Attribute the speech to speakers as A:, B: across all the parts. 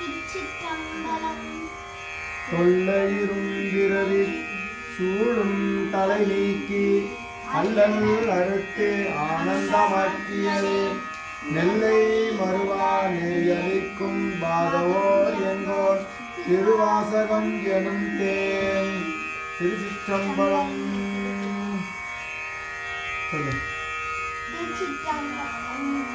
A: திருச்சிற்றம்பலம்
B: தொல்லையிருந்திரவில் சூழும் தலை நீக்கி அல்லல் அறுத்து ஆனந்தமாக்கியதே. நெல்லை மறுவா நெறியளிக்கும் பாதவோர் எங்கோர் திருவாசகம் எனும் தேன் திருச்சிற்றம்பலம். சொல்லு.
A: திருச்சிற்றம்பலம்.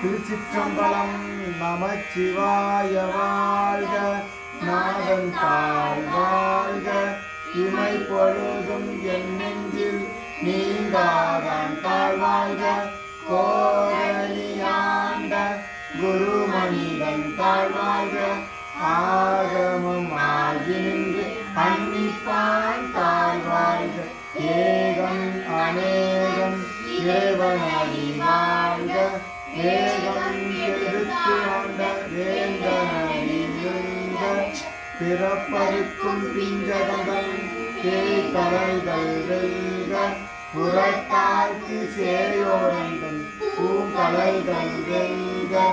B: திருச்சிற்றம்பலம் நமச்சிவாய வாழ்க. நாதன் தாழ் வாழ்க. இமை பொழுதும் என் நெஞ்சில் நீங்கா பிறப்பருக்கும் பிஞ்சகங்கள் பேய்கடல்கள் வெல்க புறத்தாய்க்கு சேயோரங்கள் பூங்கடல்கள் வெல்க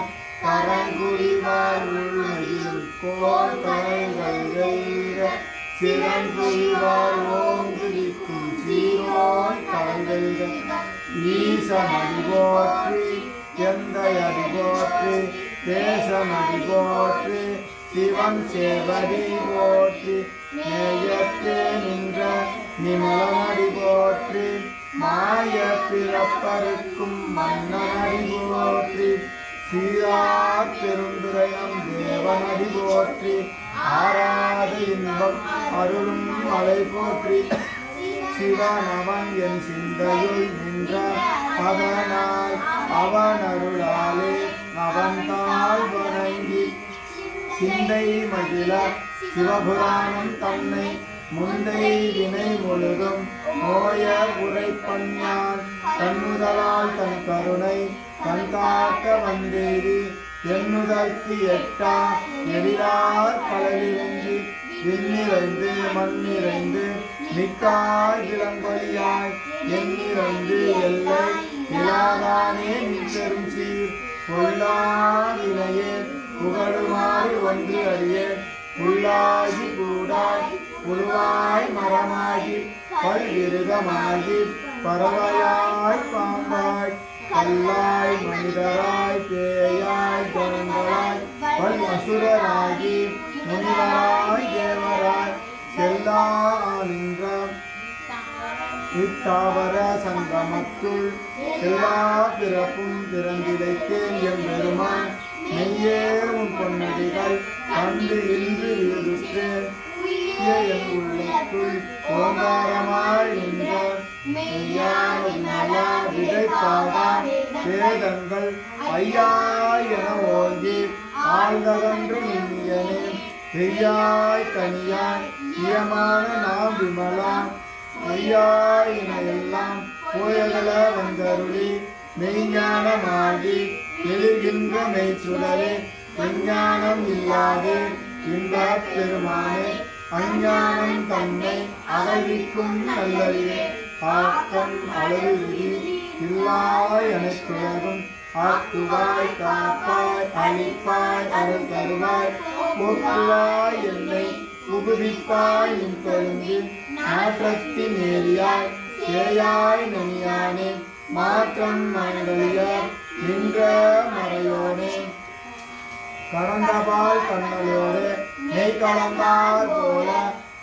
B: கரங்குடிவார் உள்ளையில் கோர் கடல்கள் வெல்க சிறங்குடிவார் ஓங்குடிக்கும் சீரோர் கடல்கள் ஈசனடி போற்றி எந்த அடி தேசம் தேசமடி சிவம் சிவன் சேவடி போற்றி நேயத்தே நின்ற நிமலமடி போற்றி மாய பிறப்பருக்கும் மன்னனடி போற்றி சீரார் பெருந்துரையம் தேவனடி போற்றி ஆராத இன்பம் அருளும் மலை போற்றி. சிவனவன் என் சிந்தையுள் நின்ற அதனால் அவன் அருளாலே அவன் தாழ்வன சிந்தை மகிழ சிவபுராணம் தன்னை முந்தை வினை முழுதும் மோய உரைப்பஞ்ஞான் தன்முதலால் தன் கருணை தன் காக்க வந்தேரி எண்ணுதற்கு எட்டா எழிலார் கடலிறங்கி விண்ணிறைந்து மண்ணிறைந்து மிக்காய் விளங்கொலியாய் எண்ணிறந்து எல்லை இலாதானே நின்றரும் சீர் பொல்லாவினையே புகழுமாறு ஒன்று அறியேன் உள்ளாகி கூடாய் புழுவாய் மரமாகி பல்விருதமாகி பறவையாய் பாம்பாய் கல்லாய் மனிதராய் பேயாய் ஜனங்களாய் பல் அசுரராகி முனிவராய் தேவராய் செல்லா நின்றாம் இத்தாவர சங்கமத்துள் எல்லா பிறப்பும் பிறந்திடைத்தேன் எம்பெருமான். மெய்யே உன் பொன்னடிகள் கண்டு இன்று வீடுற்றேன் என் உள்ளத்துள் ஓங்காரமாய் நின்ற. மெய்யான நலா விதைப்பாகா வேதங்கள் ஐயா என ஓங்கி ஆழ்ந்தகன்று நுண்ணியனே பெய்யாய் கனியாய் இயமான நாம் விமலா மெய்யாயின எல்லாம் வந்தருளி. மெய்ஞானமாகி எழுகின்ற மெய்ச்சுடரே விஞ்ஞானம் இல்லாது இன்பப் பெருமானே அஞ்ஞானம் தன்னை அகழ்விக்கும் நல்லறிவே ஆக்கம் அளவு விதி இல்லாத எனக்குலகும் ஆக்குவாய் காப்பாய் அழிப்பாய் அருள் தருவாய் போக்குவாய் என்னை உபுவிப்பாய் உன் கொழுந்து மாற்றத்தின் ஏரியாய் சேயாய் நனியானே மாற்றம் மண்டலியார் நின்ற கடந்தபால் கண்ணலோடு நெய் கலந்தார் போல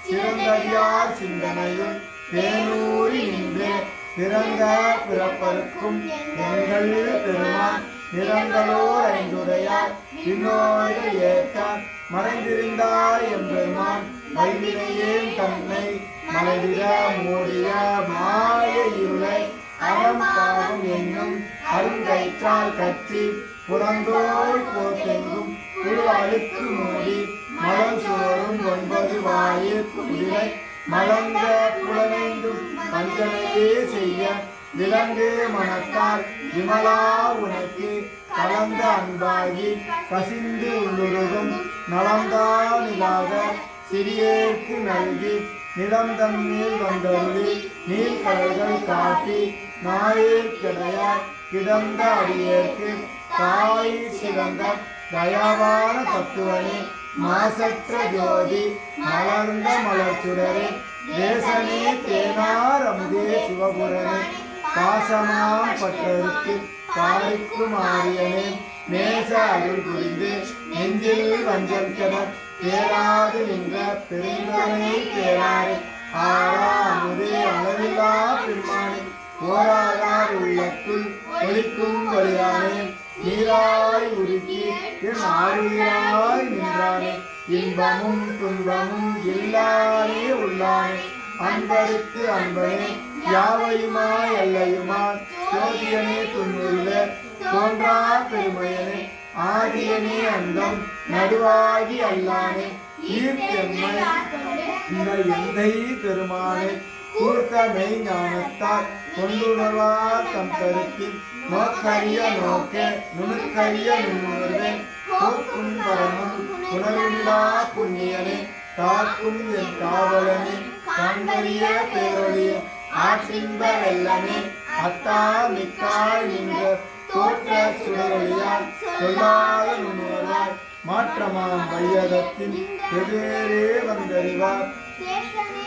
B: சிறந்தடியார் சிந்தனையும் தேனூரி நின்று பிறந்த பிறப்பருக்கும் எங்கள் பெருமான் நிறங்களோர் ஐந்துடையார் இன்னோடு ஏற்றார் மறைந்திருந்தார் எம்பெருமான் வல்வினையேன் தன்னை மலைவிட மூடிய மாய இருளை அறம் பாவம் என்னும் அருங்கயிற்றால் கற்றி புறந்தோள் போத்தெங்கும் அழுக்கு மூடி மலம் சோறும் ஒன்பது வாயிற் குடிலை மலர்ந்த புலனைந்தும் பஞ்சனையே செய்ய விலங்கு மனத்தால் விமலா உனக்கு கலந்த அன்பாகி கசிந்து உள்ளுருகும் நலந்தானிலாக சிறியேற்கு நல்கி நிலம் தண்ணீர் வந்தருளி நீர்க்கடல்கள் காட்டி நாயேற்கடையாய் கிடந்த அடியேற்கு தாய் சிறந்த தயாவான தத்துவனே மாசற்ற ஜோதி மலர்ந்த மலர்ச்சுடரே சுடரே தேசனே தேனார் அமுதே சிவபுரனே பாசமாம் பட்டருக்கு பாரிக்கும் ஆரியனே நேச அருள் புரிந்து நெஞ்சில் வஞ்சம் கெட தேராது நின்ற பெருந்தனை தேராரே ஆரா அமுதே அளவில்லா பெருமானே ஓராதார் உள்ளத்துள் ஒழிக்கும் வழியானே நீராய் உருக்கி என் ஆறுயிராய் நின்றானே. இன்பமும் துன்பமும் இல்லானே உள்ளானே. அன்பருக்கு அன்பனே யாவையுமாய் எல்லையுமாய். ஜோதியனே துன்புள்ள தோன்றா பெருமையனே. ஆதியனே அந்தம் நடுவாகி அல்லானே ஈர்த்தென்மை இந்த எந்தை பெருமானே கூர்த்தமை ஞானத்தால் கொண்டுணர்வார் தம் கருத்தில் நோக்கரிய நோக்க நுணுக்கரிய நுண்ணுணர்வே போக்கும் பரமும் உணர்வில்லா புண்ணியனே காக்கும் என் காவலனே காண்பரிய பேரொழிய ஆற்றின்ப வெள்ளமே அத்தா மிக்காய் நின்ற தோற்ற சுடரொழியால் சொல்லாத நுண்ணுணர்வார் மாற்றமாம் வையகத்தின் வெவ்வேறே வந்தறிவார்.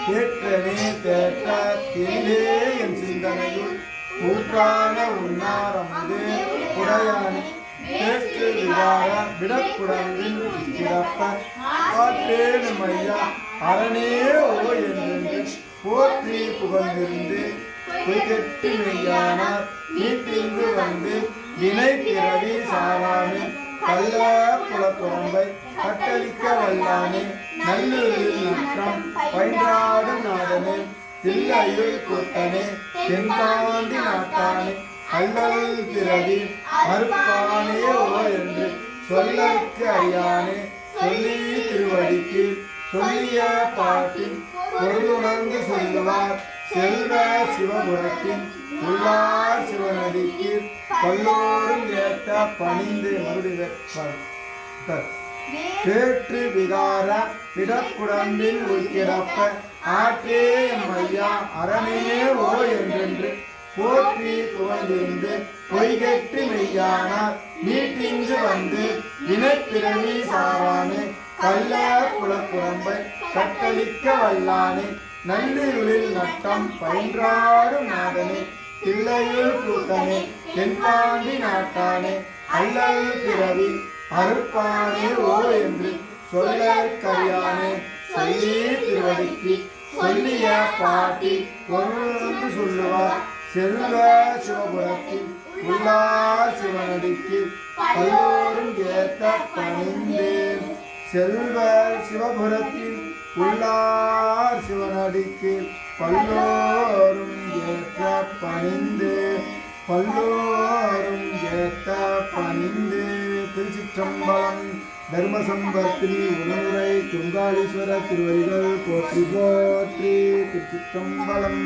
B: தேற்றனே தேற்ற தேனே என் சிந்தனையுள் ஊற்றான உன்னாரமுதே உடையானே தேற்று விவார விடக்குடம்பின் சிறப்ப காற்றேனும் ஐயா அரணே ஓ என்றென்று போற்றி புகழ்ந்திருந்து பொய்கெட்டு மெய்யானார். மீட்டிங்கு வந்து வினை பிறவி சாராமே கள்ள புலப்புறம்பை கட்டளிக்க வல்லானே நல்லூரில் நற்றம் பயின்றாடும் நாதனே தில்லையுள் கூட்டனே தென்பாண்டி நாட்டானே அல்லல் பிறவி அறுப்பானே ஓ என்று சொல்லற்கு அறியானே சொல்லி திருவடிக்கு சொல்லிய பாட்டின் பொருளுணர்ந்து சொல்லுவார் செல்வ சிவபுரத்தின் உள்ளார் சிவநதிக்கு பல்லோரும் ஏற்ற பணிந்து மறுபடியும் பேற்று விகார விடக்குடம்பின் உயிரப்ப ஆற்றே எம் ஐயா அரணே ஓ என்றென்று போற்றி புகழ்ந்திருந்து பொய்கெட்டு மெய்யானார். மீட்டிங்கு வந்து வினைப்பிறவி சாரானே கல்ல புலப்புறம்பை கட்டளிக்க வல்லானே நல்லிருளில் நட்டம் பயின்றாடும் நாதனே தில்லையுள் கூட்டனே தென்பாண்டி நாட்டானே அல்லல் பிறவி அறுப்பானே ஓ என்று சொல்ல கரியானே சொல்லி திருவடிக்கு சொல்லிய பாட்டி பொருள் சொல்லுவார். செல்வ சிவபுரத்தில் உள்ளார் சிவனடிக்கு பல்லோரும் கேட்ட பணிந்தேன். செல்வ சிவபுரத்தில் உள்ளார் சிவனடிக்கு பல்லோரும் ஏற்ற பணிந்து பல்லோரும் ஏற்ற பணிந்து. திருச்சிற்றம்பலம் தர்மசம்பர்த்தினி உணவுரை துங்காளீஸ்வர திருவடிகள் போற்றி போற்றி திருச்சிற்றம்பலம்.